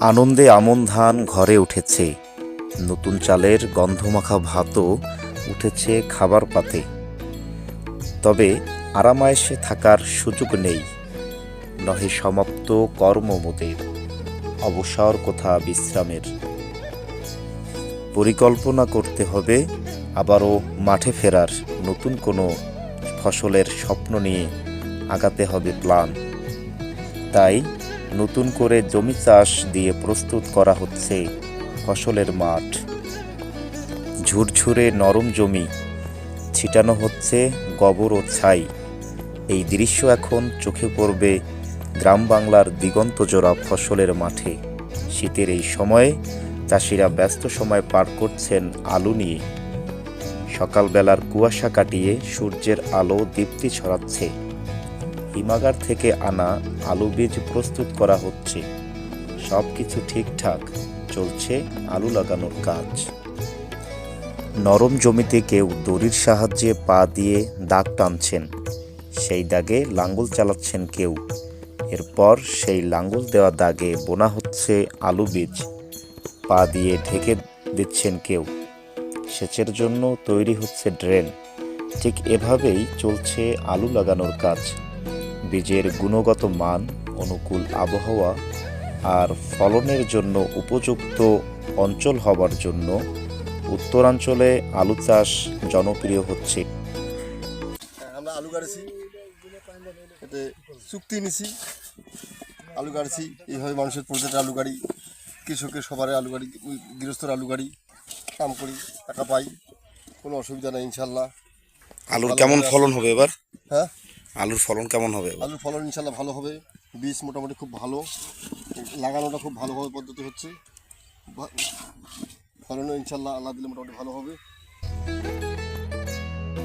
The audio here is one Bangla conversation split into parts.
আনন্দে আমন ধান ঘরে উঠেছে। নতুন চালের গন্ধমাখা ভাতও উঠেছে খাবার পাতে। তবে আরামায়েশে থাকার সুযোগ নেই। নহে সমাপ্ত কর্ম মোদের, অবসর কোথা বিশ্রামের। পরিকল্পনা করতে হবে, আবারও মাঠে ফেরার নতুন কোনো ফসলের স্বপ্ন নিয়ে আগাতে হবে প্ল্যান। তাই নতুন করে জমি চাষ দিয়ে প্রস্তুত করা হচ্ছে ফসলের মাঠ। ঝুরঝুরে নরম জমি, ছিটানো হচ্ছে গোবর ও ছাই। এই দৃশ্য এখন চোখে পড়বে গ্রাম বাংলার দিগন্তজোড়া ফসলের মাঠে। শীতের এই সময়ে চাষিরা ব্যস্ত সময় পার করছেন আলু নিয়ে। সকালবেলার কুয়াশা কাটিয়ে সূর্যের আলো দীপ্তি ছড়াচ্ছে। হিমাগার থেকে আনা আলু বীজ প্রস্তুত করা হচ্ছে। সব কিছু ঠিকঠাক, চলছে আলু লাগানোর কাজ। নরম জমিতে কেউ দড়ির সাহায্যে পা দিয়ে দাগ টানছেন, সেই দাগে লাঙ্গল চালাচ্ছেন কেউ। এরপর সেই লাঙ্গল দেওয়া দাগে বোনা হচ্ছে আলু বীজ, পা দিয়ে ঢেকে দিচ্ছেন কেউ। সেচের জন্য তৈরি হচ্ছে ড্রেন। ঠিক এভাবেই চলছে আলু লাগানোর কাজ। বীজের গুণগত মান, অনুকূল আবহাওয়া আর ফলনের জন্য উপযুক্ত অঞ্চল হবার জন্য উত্তরাঞ্চলে আলু চাষ জনপ্রিয় হচ্ছে। আমরা আলু গাড়ছি এতে চুক্তি নিছি, আলু গাড়ছি এইভাবে মানুষের আলু গাড়ি কৃষকের সবার আলু গাড়ি গৃহস্থর আলু গাড়ি কাম করি টাকা পাই কোনো অসুবিধা নেই ইনশাল্লাহ। আলুর কেমন ফলন হবে এবার? হ্যাঁ? আলুর ফলন কেমন হবে আলুর ফলন ইনশাল্লাহ ভালো হবে বীজ মোটামুটি খুব ভালো লাগানোটা খুব ভালোভাবে পদ্ধতি হচ্ছে। ফলনও ইনশাল্লাহ আল্লাহ দিলে মোটামুটি ভালো হবে।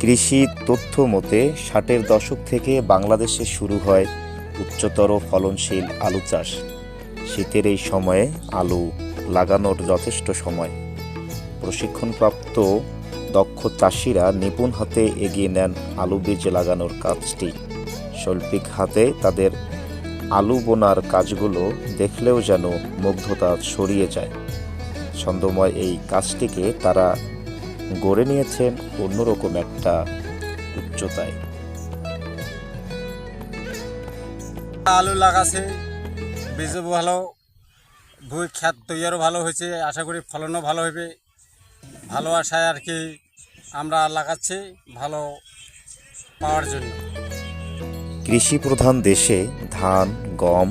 কৃষি তথ্য মতে ষাটের দশক থেকে বাংলাদেশে শুরু হয় উচ্চতর ফলনশীল আলু চাষ। শীতের এই সময়ে আলু লাগানোর যথেষ্ট সময়। প্রশিক্ষণপ্রাপ্ত দক্ষ চাষিরা নিপুণ হাতে এগিয়ে নেন আলু বীজ লাগানোর কাজটি। শৈল্পিক হাতে তাদের আলু বোনার কাজগুলো দেখলেও যেন মুগ্ধতা ছড়িয়ে যায়। ছন্দময় এই কাজটিকে তারা গড়ে নিয়েছেন অন্যরকম একটা উচ্চতায়। আলু লাগাছে, বীজও ভালো ভুই খ্যাত তৈয়ারও ভালো হয়েছে, আশা করি ফলনও ভালো হবে। ভালো আশায় আর কি আমরা লাগাচ্ছি ভালো পাওয়ার জন্য। কৃষি প্রধান দেশে ধান, গম,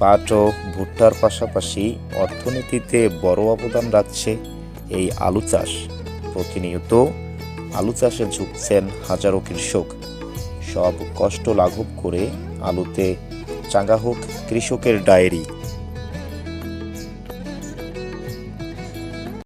পাট ও ভুট্টার পাশাপাশি অর্থনীতিতে বড় অবদান রাখছে এই আলু চাষ। প্রতিনিয়ত আলু চাষে ঝুঁকছেন হাজারো কৃষক। সব কষ্ট লাঘব করে আলুতে চাঙ্গা হোক কৃষকের ডায়েরি।